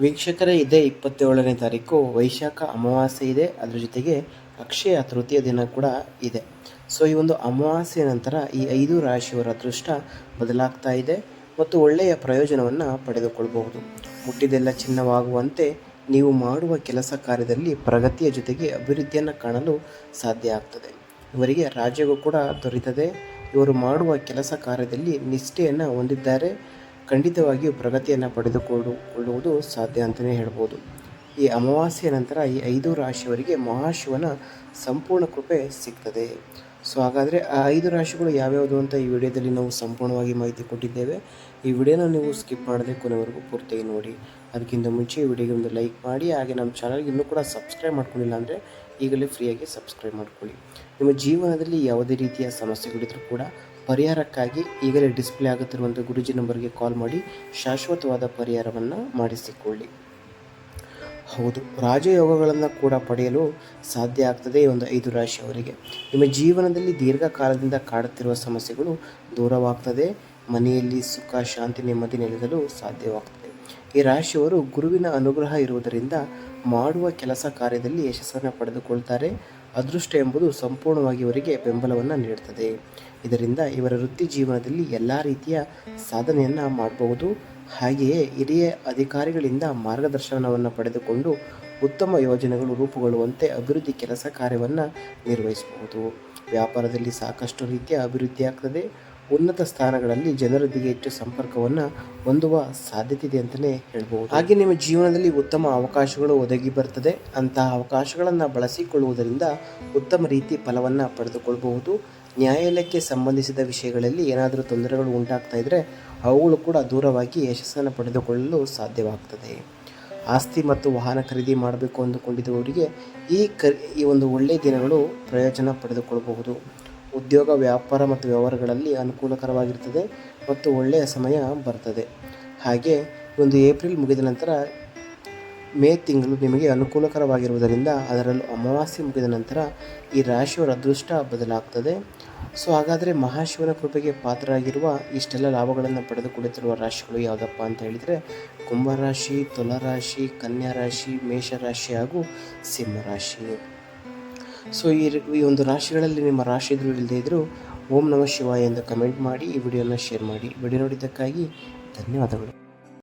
ವೀಕ್ಷಕರೇ, ಇದೆ ಇಪ್ಪತ್ತೇಳನೇ ತಾರೀಕು ವೈಶಾಖ ಅಮಾವಾಸ್ಯೆ ಇದೆ. ಅದರ ಜೊತೆಗೆ ಅಕ್ಷಯ ತೃತೀಯ ದಿನ ಕೂಡ ಇದೆ. ಸೊ ಈ ಒಂದು ಅಮಾವಾಸ್ಯೆ ನಂತರ ಈ ಐದು ರಾಶಿಯವರ ಅದೃಷ್ಟ ಬದಲಾಗ್ತಾ ಇದೆ ಮತ್ತು ಒಳ್ಳೆಯ ಪ್ರಯೋಜನವನ್ನು ಪಡೆದುಕೊಳ್ಳಬಹುದು ಮುಟ್ಟಿದೆಲ್ಲ ಚಿನ್ನವಾಗುವಂತೆ ನೀವು ಮಾಡುವ ಕೆಲಸ ಕಾರ್ಯದಲ್ಲಿ ಪ್ರಗತಿಯ ಜೊತೆಗೆ ಅಭಿವೃದ್ಧಿಯನ್ನು ಕಾಣಲು ಸಾಧ್ಯ ಆಗ್ತದೆ. ಇವರಿಗೆ ರಾಜ್ಯವು ಕೂಡ ದೊರೆಯುತ್ತದೆ ಇವರು ಮಾಡುವ ಕೆಲಸ ಕಾರ್ಯದಲ್ಲಿ ನಿಷ್ಠೆಯನ್ನು ಹೊಂದಿದ್ದಾರೆ. ಖಂಡಿತವಾಗಿಯೂ ಪ್ರಗತಿಯನ್ನು ಪಡೆದುಕೊಳ್ಳುವುದು ಸಾಧ್ಯ ಅಂತಲೇ ಹೇಳ್ಬೋದು. ಈ ಅಮಾವಾಸ್ಯೆಯ ನಂತರ ಈ ಐದು ರಾಶಿಯವರಿಗೆ ಮಹಾಶಿವನ ಸಂಪೂರ್ಣ ಕೃಪೆ ಸಿಗ್ತದೆ. ಸೊ, ಹಾಗಾದರೆ ಆ ಐದು ರಾಶಿಗಳು ಯಾವ್ಯಾವುದು ಅಂತ ಈ ವಿಡಿಯೋದಲ್ಲಿ ನಾವು ಸಂಪೂರ್ಣವಾಗಿ ಮಾಹಿತಿ ಕೊಟ್ಟಿದ್ದೇವೆ. ಈ ವಿಡಿಯೋನ ನೀವು ಸ್ಕಿಪ್ ಮಾಡದೆ ಕೊನೆವರೆಗೂ ಪೂರ್ತಿ ನೋಡಿ. ಅದಕ್ಕಿಂತ ಮುಂಚೆ ಈ ವಿಡಿಯೋಗೆ ಒಂದು ಲೈಕ್ ಮಾಡಿ, ಹಾಗೆ ನಮ್ಮ ಚಾನಲ್ಗೆ ಇನ್ನೂ ಕೂಡ ಸಬ್ಸ್ಕ್ರೈಬ್ ಮಾಡ್ಕೊಂಡಿಲ್ಲ ಅಂದರೆ ಈಗಲೇ ಫ್ರೀಯಾಗಿ ಸಬ್ಸ್ಕ್ರೈಬ್ ಮಾಡ್ಕೊಳ್ಳಿ. ನಿಮ್ಮ ಜೀವನದಲ್ಲಿ ಯಾವುದೇ ರೀತಿಯ ಸಮಸ್ಯೆಗಳಿದ್ರೂ ಕೂಡ ಪರಿಹಾರಕ್ಕಾಗಿ ಈಗಲೇ ಡಿಸ್ಪ್ಲೇ ಆಗುತ್ತಿರುವಂಥ ಗುರುಜಿ ನಂಬರ್ಗೆ ಕಾಲ್ ಮಾಡಿ ಶಾಶ್ವತವಾದ ಪರಿಹಾರವನ್ನು ಮಾಡಿಸಿಕೊಳ್ಳಿ. ಹೌದು, ರಾಜಯೋಗಗಳನ್ನು ಕೂಡ ಪಡೆಯಲು ಸಾಧ್ಯ ಆಗ್ತದೆ ಈ ಒಂದು ಐದು ರಾಶಿಯವರಿಗೆ ನಿಮ್ಮ ಜೀವನದಲ್ಲಿ ದೀರ್ಘಕಾಲದಿಂದ ಕಾಡುತ್ತಿರುವ ಸಮಸ್ಯೆಗಳು ದೂರವಾಗ್ತದೆ, ಮನೆಯಲ್ಲಿ ಸುಖ, ಶಾಂತಿ, ನೆಮ್ಮದಿ ನೆಲೆಸಲು ಸಾಧ್ಯವಾಗ್ತದೆ. ಈ ರಾಶಿಯವರು ಗುರುವಿನ ಅನುಗ್ರಹ ಇರುವುದರಿಂದ ಮಾಡುವ ಕೆಲಸ ಕಾರ್ಯದಲ್ಲಿ ಯಶಸ್ಸನ್ನು ಪಡೆದುಕೊಳ್ತಾರೆ. ಅದೃಷ್ಟ ಎಂಬುದು ಸಂಪೂರ್ಣವಾಗಿ ಇವರಿಗೆ ಬೆಂಬಲವನ್ನು ನೀಡುತ್ತದೆ ಇದರಿಂದ ಇವರ ವೃತ್ತಿ ಜೀವನದಲ್ಲಿ ಎಲ್ಲ ರೀತಿಯ ಸಾಧನೆಯನ್ನು ಮಾಡಬಹುದು. ಹಾಗೆಯೇ ಹಿರಿಯ ಅಧಿಕಾರಿಗಳಿಂದ ಮಾರ್ಗದರ್ಶನವನ್ನು ಪಡೆದುಕೊಂಡು ಉತ್ತಮ ಯೋಜನೆಗಳು ರೂಪುಗೊಳ್ಳುವಂತೆ ಅಭಿವೃದ್ಧಿ ಕೆಲಸ ಕಾರ್ಯವನ್ನು ನಿರ್ವಹಿಸಬಹುದು. ವ್ಯಾಪಾರದಲ್ಲಿ ಸಾಕಷ್ಟು ರೀತಿಯ ಅಭಿವೃದ್ಧಿ ಆಗ್ತದೆ. ಉನ್ನತ ಸ್ಥಾನಗಳಲ್ಲಿ ಜನರೊಂದಿಗೆ ಹೆಚ್ಚು ಸಂಪರ್ಕವನ್ನು ಹೊಂದುವ ಸಾಧ್ಯತೆ ಇದೆ ಅಂತಲೇ ಹೇಳ್ಬೋದು. ಹಾಗೆ ನಿಮ್ಮ ಜೀವನದಲ್ಲಿ ಉತ್ತಮ ಅವಕಾಶಗಳು ಒದಗಿ ಬರ್ತದೆ. ಅಂತಹ ಅವಕಾಶಗಳನ್ನು ಬಳಸಿಕೊಳ್ಳುವುದರಿಂದ ಉತ್ತಮ ರೀತಿ ಫಲವನ್ನು ಪಡೆದುಕೊಳ್ಳಬಹುದು ನ್ಯಾಯಾಲಯಕ್ಕೆ ಸಂಬಂಧಿಸಿದ ವಿಷಯಗಳಲ್ಲಿ ಏನಾದರೂ ತೊಂದರೆಗಳು ಉಂಟಾಗ್ತಾ ಇದ್ದರೆ ಅವುಗಳು ಕೂಡ ದೂರವಾಗಿ ಯಶಸ್ಸನ್ನು ಪಡೆದುಕೊಳ್ಳಲು ಸಾಧ್ಯವಾಗ್ತದೆ. ಆಸ್ತಿ ಮತ್ತು ವಾಹನ ಖರೀದಿ ಮಾಡಬೇಕು ಅಂದುಕೊಂಡಿದ್ದವರಿಗೆ ಈ ಕ ಈ ಒಂದು ಒಳ್ಳೆಯ ದಿನಗಳು ಪ್ರಯೋಜನ ಪಡೆದುಕೊಳ್ಳಬಹುದು ಉದ್ಯೋಗ, ವ್ಯಾಪಾರ ಮತ್ತು ವ್ಯವಹಾರಗಳಲ್ಲಿ ಅನುಕೂಲಕರವಾಗಿರ್ತದೆ ಮತ್ತು ಒಳ್ಳೆಯ ಸಮಯ ಬರ್ತದೆ. ಹಾಗೆ ಒಂದು ಏಪ್ರಿಲ್ ಮುಗಿದ ನಂತರ ಮೇ ತಿಂಗಳು ನಿಮಗೆ ಅನುಕೂಲಕರವಾಗಿರುವುದರಿಂದ ಅದರಲ್ಲೂ ಅಮಾವಾಸ್ಯೆ ಮುಗಿದ ನಂತರ ಈ ರಾಶಿಯವರ ಅದೃಷ್ಟ ಬದಲಾಗ್ತದೆ. ಸೊ, ಹಾಗಾದರೆ ಮಹಾಶಿವನ ಕೃಪೆಗೆ ಪಾತ್ರರಾಗಿರುವ ಇಷ್ಟೆಲ್ಲ ಲಾಭಗಳನ್ನು ಪಡೆದುಕೊಳ್ಳುತ್ತಿರುವ ರಾಶಿಗಳು ಯಾವುದಪ್ಪ ಅಂತ ಹೇಳಿದರೆ ಕುಂಭರಾಶಿ ತುಲಾರಾಶಿ, ಕನ್ಯಾ ರಾಶಿ ಮೇಷರಾಶಿ ಹಾಗೂ ಸಿಂಹರಾಶಿ ಸೊ ಈ ಈ ಒಂದು ರಾಶಿಗಳಲ್ಲಿ ನಿಮ್ಮ ರಾಶಿ ಇದ್ರೂ ಇಲ್ಲದೇ ಇದ್ದರೂ ಓಂ ನಮಃ ಶಿವಾಯ ಎಂದು ಕಮೆಂಟ್ ಮಾಡಿ ಈ ವಿಡಿಯೋನ ಶೇರ್ ಮಾಡಿ. ವಿಡಿಯೋ ನೋಡಿದ್ದಕ್ಕಾಗಿ ಧನ್ಯವಾದಗಳು.